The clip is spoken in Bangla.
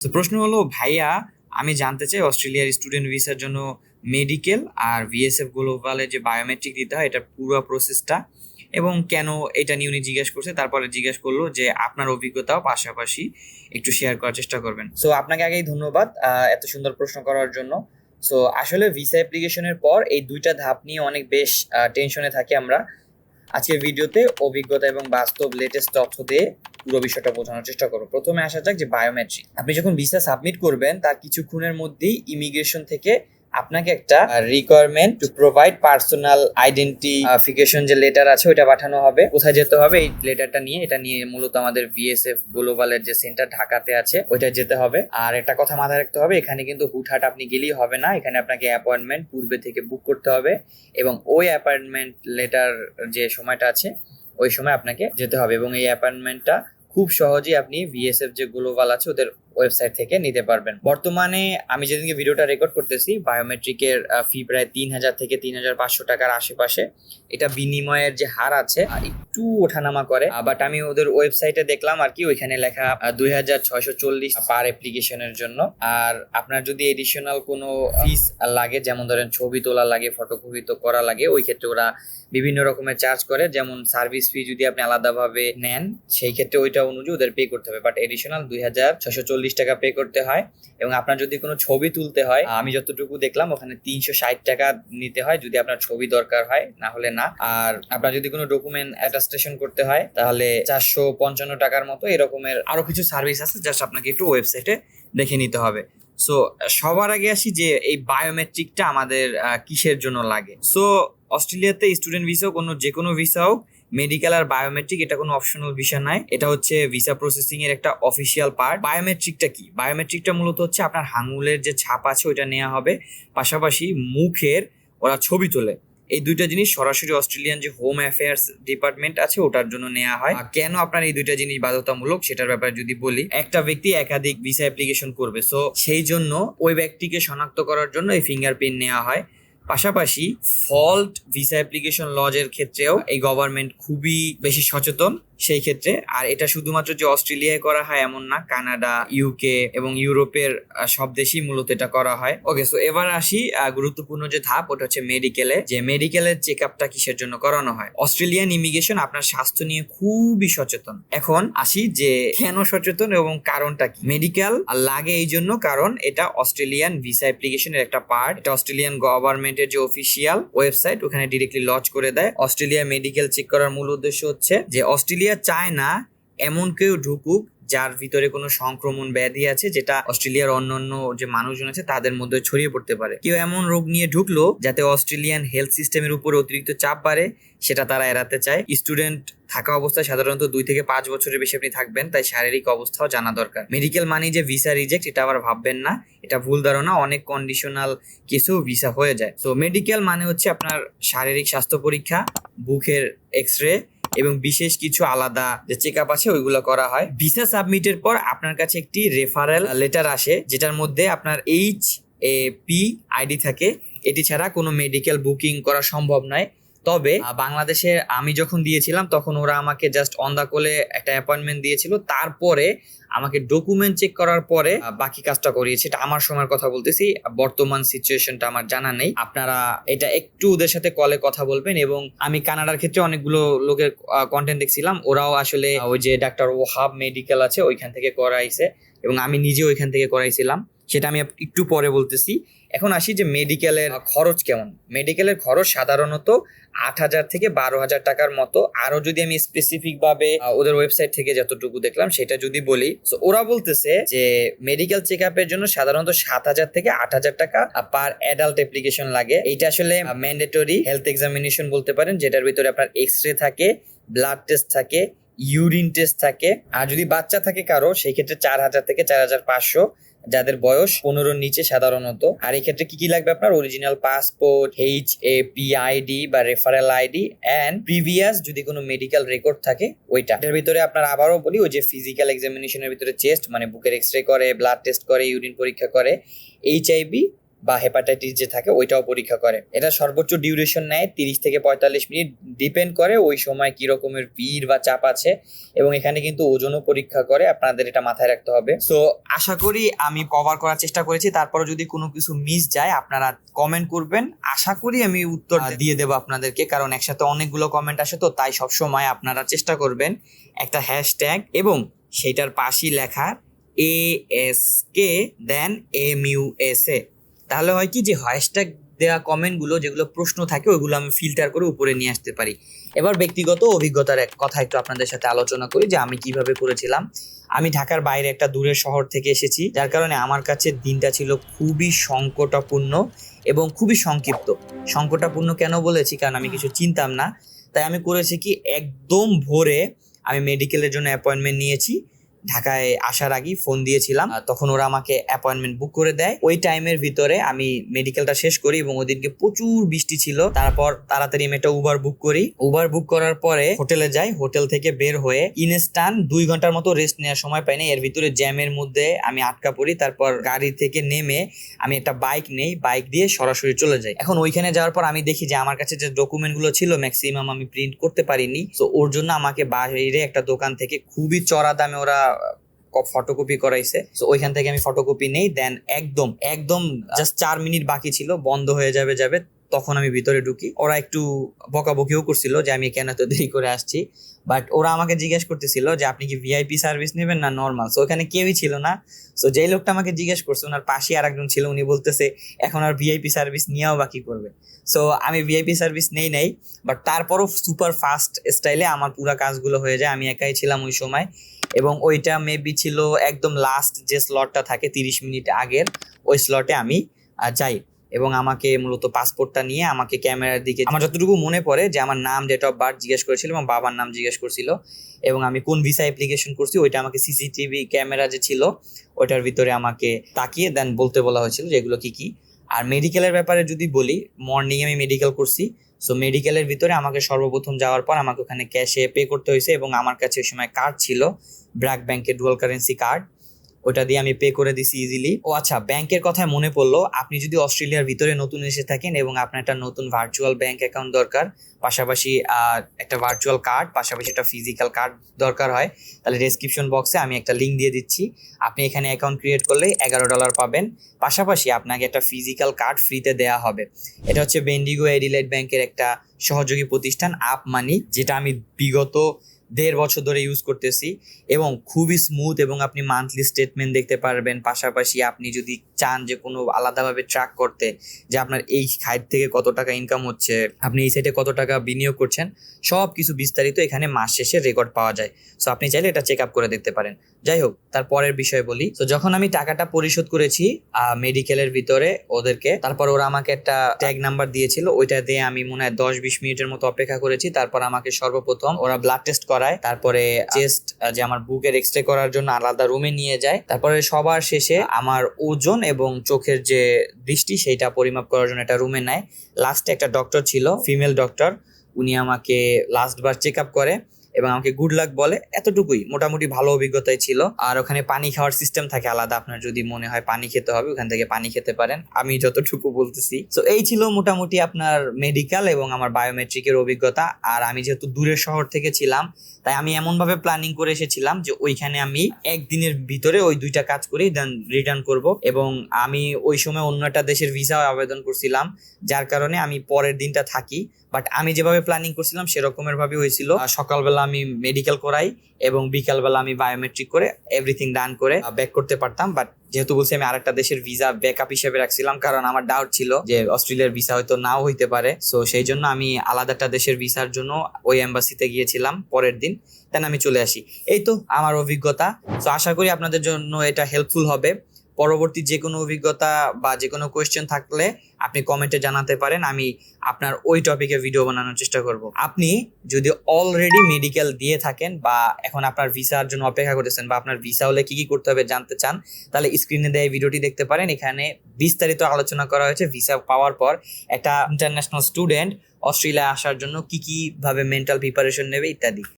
তো প্রশ্ন হলো, ভাইয়া, আমি জানতে চাই অস্ট্রেলিয়ার স্টুডেন্ট ভিসার জন্য মেডিকেল আর ভিএসএফ গ্লোবালে যে বায়োমেট্রিক দিতে হয়, এটার পুরো প্রসেসটা এবং কেন এটা নিয়ে উনি জিজ্ঞেস করছে, তারপরে জিজ্ঞেস করল যে আপনার অভিজ্ঞতাও পাশাপাশি একটু শেয়ার করার চেষ্টা করবেন। সো আপনাকে আগেই ধন্যবাদ এত সুন্দর প্রশ্ন করার জন্য। সো আসলে ভিসা অ্যাপ্লিকেশনের পর এই দুইটা ধাপ নিয়ে অনেক বেশ টেনশনে থাকি আমরা। আজকের ভিডিওতে অভিজ্ঞতা এবং বাস্তব লেটেস্ট তথ্য দিয়ে পুরো বিষয়টা বোঝানোর চেষ্টা করব। প্রথমে আসা যাক যে বায়োমেট্রিক আপনি যখন ভিসা সাবমিট করবেন, তার কিছুক্ষণের মধ্যেই ইমিগ্রেশন থেকে আপনাকে একটা requirement to provide personal identification যে লেটার আছে ওইটা পাঠানো হবে। কোথায় যেতে হবে? এই লেটারটা নিয়ে, এটা নিয়ে মূলত আমাদের ভিএসএফ গ্লোবালের যে সেন্টার ঢাকাতে আছে ওইটা যেতে হবে। আর একটা কথা মাথায় রাখতে হবে, এখানে কিন্তু হুটহাট আপনি গেলেই হবে না। এখানে আপনাকে অ্যাপয়েন্টমেন্ট পূর্বে থেকে বুক করতে হবে এবং ওই অ্যাপয়েন্টমেন্ট লেটার যে সময়টা আছে, ওই সময় আপনাকে যেতে হবে এবং এই অ্যাপয়েন্টমেন্টটা খুব সহজেই আপনি ভিএসএফ যে গ্লোবাল আছে, ওদের ওয়েবসাইট থেকে নিতে পারবেন। বর্তমানে আমি যেদিনকে ভিডিওটা রেকর্ড করতেছি বায়োমেট্রিকের ফি প্রায় তিন হাজার থেকে তিন হাজার পাঁচশো টাকার আশেপাশে। এটা বিনিময়ের যে হার আছে একটু ওঠানামা করে। বাট আমি ওদের ওয়েবসাইটে দেখলাম আর কি, ওইখানে লেখা দুই হাজার ছয়শো চল্লিশ পার অ্যাপ্লিকেশনের জন্য। আর আপনার যদি এডিশনাল কোনো ফিস লাগে, যেমন ধরেন ছবি তোলা লাগে ফটোকপি তো করা লাগে, ওই ক্ষেত্রে ওরা বিভিন্ন রকমের চার্জ করে। যেমন সার্ভিস ফি যদি আপনি আলাদাভাবে নেন, সেই ক্ষেত্রে ওইটা অনুযায়ী ওদের পে করতে হবে। বাট এডিশনাল দুই হাজার ছশো চল্লিশ টাকা পে করতে হয় এবং আপনার যদি কোনো ছবি তুলতে হয় আমি যতটুকু দেখলাম ওখানে তিনশো ষাট টাকা নিতে হয় যদি আপনার ছবি দরকার হয়, না হলে না। আর আপনার যদি কোনো ডকুমেন্ট অ্যাটাস্টেশন করতে হয়, তাহলে চারশো পঞ্চান্ন টাকার মতো এরকমের আরও কিছু সার্ভিস আছে জাস্ট আপনাকে একটু ওয়েবসাইটে দেখে নিতে হবে। সো সবার আগে আসি যে এই বায়োমেট্রিকটা আমাদের কিসের জন্য লাগে? সো অস্ট্রেলিয়াতে স্টুডেন্ট ভিসা কোনো যে কোনো ভিসা হোক মেডিকেল আর বায়োমেট্রিক এটা কোনো অপশনাল বিষয় নয়। এটা হচ্ছে ভিসা প্রসেসিং এর একটা অফিসিয়াল পার্ট বায়োমেট্রিকটা কি? বায়োমেট্রিকটা মূলত হচ্ছে আপনার হাঙুলের যে ছাপ আছে, ওইটা নেওয়া হবে। পাশাপাশি মুখের ওরা ছবি তোলে। এই দুইটা জিনিস সরাসরি অস্ট্রেলিয়ান যে হোম অ্যাফেয়ার্স ডিপার্টমেন্ট আছে, ওটার জন্য নেওয়া হয়। কেন আপনার এই দুইটা জিনিস বাধ্যতামূলক, সেটার ব্যাপারে যদি বলি, একটা ব্যক্তি একাধিক ভিসা অ্যাপ্লিকেশন করবে। সো সেই জন্য ওই ব্যক্তিকে শনাক্ত করার জন্য এই ফিঙ্গারপ্রিন্ট নেওয়া হয়। পাশাপাশি ফল্ট ভিসা অ্যাপ্লিকেশন লজের ক্ষেত্রেও এই গভর্নমেন্ট খুবই বেশি সচেতন সেই ক্ষেত্রে। আর এটা শুধুমাত্র যে অস্ট্রেলিয়ায় করা হয় এমন না, কানাডা ইউকে এবং ইউরোপের সব দেশেই মূলত এটা করা হয়। ওকে সো এবার আসি গুরুত্বপূর্ণ যে ধাপ, ওটা হচ্ছে মেডিকেলে যে মেডিকেলের চেক আপটা কিসের জন্য করানো হয়। অস্ট্রেলিয়ান ইমিগ্রেশন আপনার স্বাস্থ্য নিয়ে খুবই সচেতন। এখন আসি যে কেন সচেতন এবং কারণটা কি? মেডিকেল লাগে এই জন্য কারণ এটা অস্ট্রেলিয়ান ভিসা অ্যাপ্লিকেশনের একটা পার্ট এটা অস্ট্রেলিয়ান গভর্নমেন্টের যে অফিসিয়াল ওয়েবসাইট ওখানে ডিরেক্টলি লঞ্চ করে দেয়। অস্ট্রেলিয়া মেডিকেল চেক করার মূল উদ্দেশ্য হচ্ছে যে, অস্ট্রেলিয়া চায় না এমন কেউ ঢুকুক যার ভিতরে কোনো সংক্রমণ ব্যাধি আছে, যেটা অস্ট্রেলিয়ার অন্যান্য যে মানুষজন আছে, তাদের মধ্যে ছড়িয়ে পড়তে পারে। কেউ এমন রোগ নিয়ে ঢুকলো যাতে অস্ট্রেলিয়ান হেলথ সিস্টেমের উপর অতিরিক্ত চাপ বাড়ে, সেটা তারা এড়াতে চায়। স্টুডেন্ট থাকা অবস্থায় সাধারণত দুই থেকে পাঁচ বছরের বেশি আপনি থাকবেন, তাই শারীরিক অবস্থাও জানা দরকার। মেডিকেল মানে যে ভিসা রিজেক্ট, এটা আবার ভাববেন না। এটা ভুল ধারণা, অনেক কন্ডিশনাল কেসেও ভিসা হয়ে যায়। তো মেডিকেল মানে হচ্ছে আপনার শারীরিক স্বাস্থ্য পরীক্ষা, বুকের এক্স রে এবং বিশেষ কিছু আলাদা যে চেক আপ আছে, ওইগুলো করা হয়। ভিসা সাবমিটের পর আপনার কাছে একটি রেফারেল লেটার আসে, যেটার মধ্যে আপনার এইচ এ পি আইডি থাকে। এটি ছাড়া কোনো মেডিকেল বুকিং করা সম্ভব নয়। তবে বাংলাদেশে আমি যখন দিয়েছিলাম, তখন ওরা আমাকে জাস্ট অন দা কোলে একটা অ্যাপয়েন্টমেন্ট দিয়েছিল। তারপরে আমাকে ডকুমেন্ট চেক করার পরে বাকি কাজটা করিয়েছে। এটা আমার সময়ের কথা বলতেছি, বর্তমান সিচুয়েশনটা আমার জানা নেই। আপনারা এটা একটু ওদের সাথে কলে কথা বলবেন এবং আমি কানাডার ক্ষেত্রে অনেকগুলো লোকের কন্টেন্ট দেখছিলাম। ওরাও আসলে ওই যে ডাক্তার ওহাব মেডিকেল আছে, ওইখান থেকে করাইছে এবং আমি নিজে ওইখান থেকে করাইছিলাম। সেটা আমি একটু পরে বলতেছি। এখন আসি যে মেডিকেলের খরচ কেমন? মেডিকেলের খরচ সাধারণত আট হাজার থেকে বারো হাজার টাকার মতো। আরও যদি আমি স্পেসিফিক ভাবে ওদের ওয়েবসাইট থেকে যতটুকু দেখলাম, সেটা যদি বলি তো ওরা বলতেছে যে মেডিকেল চেক আপের জন্য সাধারণত সাত হাজার থেকে আট হাজার টাকা পার অ্যাডাল্ট অ্যাপ্লিকেশন লাগে। এইটা আসলে ম্যান্ডেটরি হেলথ এক্সামিনেশন বলতে পারেন, যেটার ভিতরে আপনার এক্স রে থাকে ব্লাড টেস্ট থাকে ইউরিন টেস্ট থাকে। আর যদি বাচ্চা থাকে কারও, সেই ক্ষেত্রে চার হাজার থেকে চার হাজার পাঁচশো। যাদের বয়স পনেরোর নিচে সাধারণত। আর এই ক্ষেত্রে কি কি লাগবে আপনার? Original passport H A P ID বা রেফারেল আইডি অ্যান্ড প্রিভিয়াস যদি কোনো মেডিকেল রেকর্ড থাকে, ওইটা। এটার ভিতরে আপনার আবারও বলি, ওই যে ফিজিক্যাল এক্সামিনেশনের ভিতরে চেস্ট মানে বুকের এক্স রে করে ব্লাড টেস্ট করে ইউরিন পরীক্ষা করে এইচ আইভি বা হেপাটাইটিস যে থাকে ওইটাও পরীক্ষা করে। এটা সর্বোচ্চ ডিউরেশন নেয় তিরিশ থেকে পঁয়তাল্লিশ মিনিট। ডিপেন্ড করে ওই সময় কি রকমের ভিড় বা চাপ আছে এবং এখানে কিন্তু ওজনও পরীক্ষা করে আপনাদের এটা মাথায় রাখতে হবে। সো আশা করি আমি কভার করার চেষ্টা করেছি। তারপরে যদি কোনো কিছু মিস যায় আপনারা কমেন্ট করবেন। আশা করি আমি উত্তর দিয়ে দেবো আপনাদেরকে কারণ একসাথে অনেকগুলো কমেন্ট আসে তো তাই সবসময় আপনারা চেষ্টা করবেন একটা হ্যাশট্যাগ এবং সেটার পাশেই লেখা A S K then M U S A তাহলে হয় কি যে হ্যাশট্যাগ দেওয়া কমেন্টগুলো যেগুলো প্রশ্ন থাকে, ওইগুলো আমি ফিল্টার করে উপরে নিয়ে আসতে পারি। এবার ব্যক্তিগত অভিজ্ঞতার এক কথা একটু আপনাদের সাথে আলোচনা করি যে আমি কীভাবে করেছিলাম। আমি ঢাকার বাইরে একটা দূরের শহর থেকে এসেছি, যার কারণে আমার কাছে দিনটা ছিল খুবই সংকটাপূর্ণ এবং খুবই সংক্ষিপ্ত। সংকটাপূর্ণ কেন বলেছি? কারণ আমি কিছু চিনতাম না। তাই আমি করেছি কি, একদম ভোরে আমি মেডিকেলের জন্য অ্যাপয়েন্টমেন্ট নিয়েছি। ঢাকায় আসার আগেই ফোন দিয়েছিলাম। তখন ওরা আমাকে অ্যাপয়েন্টমেন্ট বুক করে দেয়। ওই টাইমের ভিতরে আমি মেডিকেলটা শেষ করি এবং ওদিনকে প্রচুর বৃষ্টি ছিল। তারপর তাড়াতাড়ি আমি একটা উবার বুক করি। উবার বুক করার পরে হোটেলে যাই। হোটেল থেকে বের হয়ে ইনস্টান দুই ঘণ্টার মতো রেস্ট নেওয়ার সময় পাইনি এর ভিতরে জ্যামের মধ্যে আমি আটকা পড়ি। তারপর গাড়ি থেকে নেমে আমি একটা বাইক নেই। বাইক দিয়ে সরাসরি চলে যাই। এখন ওইখানে যাওয়ার পর আমি দেখি যে আমার কাছে যে ডকুমেন্টগুলো ছিল ম্যাক্সিমাম আমি প্রিন্ট করতে পারিনি। তো ওর জন্য আমাকে বাইরে একটা দোকান থেকে খুবই চড়া দামে ওরা ফটোকপি করাইছে। তো ওইখান থেকে আমি ফটোকপি নেই দেন একদম একদম জাস্ট চার মিনিট বাকি ছিল, বন্ধ হয়ে যাবে যাবে, তখন আমি ভিতরে ঢুকি। ওরা একটু বকাবকিও করছিল যে আমি কেন এত দেরি করে আসছি। বাট ওরা আমাকে জিজ্ঞেস করতেছিল যে আপনি কি ভিআইপি সার্ভিস নেবেন না নর্মাল সো ওখানে কেউই ছিল না। সো যেই লোকটা আমাকে জিজ্ঞেস করছে, ওনার পাশে আর একজন ছিল, উনি বলতেছে, এখন আর ভিআইপি সার্ভিস নিয়েও বাকি করবে। সো আমি ভিআইপি সার্ভিস নেই, নাই বাট তারপরও সুপার ফাস্ট স্টাইলে আমার পুরো কাজগুলো হয়ে যায়। আমি একাই ছিলাম ওই সময়। এবং ওইটা মেবি ছিল একদম লাস্ট যে স্লটটা থাকে তিরিশ মিনিট আগের, ওই স্লটে আমি যাই। এবং আমাকে মূলত পাসপোর্টটা নিয়ে আমাকে ক্যামেরার দিকে, আমার যতটুকু মনে পড়ে যে আমার নাম ডেট অফ বার্থ জিজ্ঞেস করেছিল এবং বাবার নাম জিজ্ঞেস করছিল এবং আমি কোন ভিসা অ্যাপ্লিকেশন করছি ওইটা আমাকে সিসিটিভি ক্যামেরা যে ছিল, ওইটার ভিতরে আমাকে তাকিয়ে দেন বলতে বলা হয়েছিল যে এগুলো কী কি। আর মেডিকেলের ব্যাপারে যদি বলি মর্নিং আমি মেডিকেল করছি সো মেডিকেলের ভিতরে আমাকে সর্বপ্রথম যাওয়ার পর আমাকে ওখানে ক্যাশে পে করতে হয়েছে এবং আমার কাছে ওই সময় কার্ড ছিল। ব্র্যাক ব্যাংকের ডুয়াল কারেন্সি কার্ড ওটা দিয়ে আমি পে করে দিছি ইজিলি ও আচ্ছা ব্যাংকের কথায় মনে পড়ল, আপনি যদি অস্ট্রেলিয়ার ভিতরে নতুন এসে থাকেন এবং আপনার একটা নতুন ভার্চুয়াল ব্যাংক অ্যাকাউন্ট দরকার, পাশাপাশি একটা ভার্চুয়াল কার্ড পাশাপাশি একটা ফিজিক্যাল কার্ড দরকার হয়, তাহলে ডেসক্রিপশন বক্সে আমি একটা লিঙ্ক দিয়ে দিচ্ছি। আপনি এখানে অ্যাকাউন্ট ক্রিয়েট করলে এগারো ডলার পাবেন। পাশাপাশি আপনাকে একটা ফিজিক্যাল কার্ড ফ্রিতে দেওয়া হবে। এটা হচ্ছে বেন্ডিগো এডিলাইট ব্যাংকের একটা সহযোগী প্রতিষ্ঠান আপ মানি যেটা আমি বিগত দেড় বছর ধরে ইউজ করতেছি এবং খুবই স্মুথ এবং আপনি মান্থলি স্টেটমেন্ট দেখতে পারবেন। পাশাপাশি আপনি যদি চান যে কোনো আলাদাভাবে ট্র্যাক করতে যে আপনার এই খাইট থেকে কত টাকা ইনকাম হচ্ছে, আপনি এই সাইডে কত টাকা বিনিয়োগ করছেন সব কিছু বিস্তারিত এখানে মাস শেষে রেকর্ড পাওয়া যায়। সো আপনি চাইলে এটা চেক আপ করে দেখতে পারেন। যাই হোক তার পরের বিষয় বলি। তো যখন আমি টাকাটা পরিশোধ করেছি মেডিকেলের ভিতরে ওদেরকে, তারপর ওরা আমাকে একটা ট্যাগ নাম্বার দিয়েছিল, ওইটা দিয়ে আমি মনে হয় দশ বিশ মিনিটের মতো অপেক্ষা করেছি। তারপর আমাকে সর্বপ্রথম ওরা ব্লাড টেস্ট করায়। তারপরে চেস্ট যে আমার বুকের এক্স রে করার জন্য আলাদা রুমে নিয়ে যায়। তারপরে সবার শেষে আমার ওজন এবং চোখের যে দৃষ্টি, সেইটা পরিমাপ করার জন্য একটা রুমে নেয়। লাস্টে একটা ডক্টর ছিল ফিমেল ডক্টর উনি আমাকে লাস্ট বার চেক আপ করে। এবং আমাকে গুড লাক বলে এতটুকুই। মোটামুটি ভালো অভিজ্ঞতাই ছিল। আর ওখানে পানি খাওয়ার সিস্টেম থাকে আলাদা। আপনার যদি মনে হয় পানি খেতে হবে ওখান থেকে পানি খেতে পারেন। আমি যতটুকু বলতেছি। তো এই ছিল মোটামুটি আপনার মেডিকেল এবং আমার বায়োমেট্রিকের অভিজ্ঞতা। আর আমি যেহেতু দূরের শহর থেকে ছিলাম তাই আমি এমন ভাবে প্ল্যানিং করে এসেছিলাম যে ওইখানে আমি একদিনের ভিতরে ওই দুইটা কাজ করি দেন রিটার্ন করব। এবং আমি ওই সময় অন্য একটা দেশের ভিসা আবেদন করছিলাম যার কারণে আমি পরের দিনটা থাকি। বাট আমি যেভাবে প্ল্যানিং করছিলাম সেরকমের ভাবে হয়েছিল। আহ, সকালবেলা আমি মেডিকেল করাই এবং বিকালবেলা আমি বায়োমেট্রিক করে এভরিথিং ডান করে ব্যাক করতে পারতাম। বাট যেহেতু বলছি আমি আরেকটা দেশের ভিসা ব্যাকআপ হিসেবে রাখছিলাম, কারণ আমার ডাউট ছিল যে অস্ট্রেলিয়ার ভিসা হয়তো নাও হইতে পারে। সো সেই জন্য আমি আলাদা একটা দেশের ভিসার জন্য ওই এম্বাসিতে গিয়েছিলাম পরের দিন। দেন আমি চলে আসি। এই তো আমার অভিজ্ঞতা। তো আশা করি আপনাদের জন্য এটা হেল্পফুল হবে। পরবর্তী যে কোনো অভিজ্ঞতা বা যে কোনো কোয়েশ্চেন থাকলে আপনি কমেন্টে জানাতে পারেন, আমি আপনার ওই টপিকে ভিডিও বানানোর চেষ্টা করব। আপনি যদি অলরেডি মেডিকেল দিয়ে থাকেন বা এখন আপনার ভিসার জন্য অপেক্ষা করতেছেন বা আপনার ভিসা হলে কী কী করতে হবে জানতে চান, তাহলে স্ক্রিনে দেয় ভিডিওটি দেখতে পারেন। এখানে বিস্তারিত আলোচনা করা হয়েছে ভিসা পাওয়ার পর। একটা ইন্টারন্যাশনাল স্টুডেন্ট অস্ট্রেলিয়া আসার জন্য কি কি ভাবে মেন্টাল প্রিপারেশন নেবে ইত্যাদি।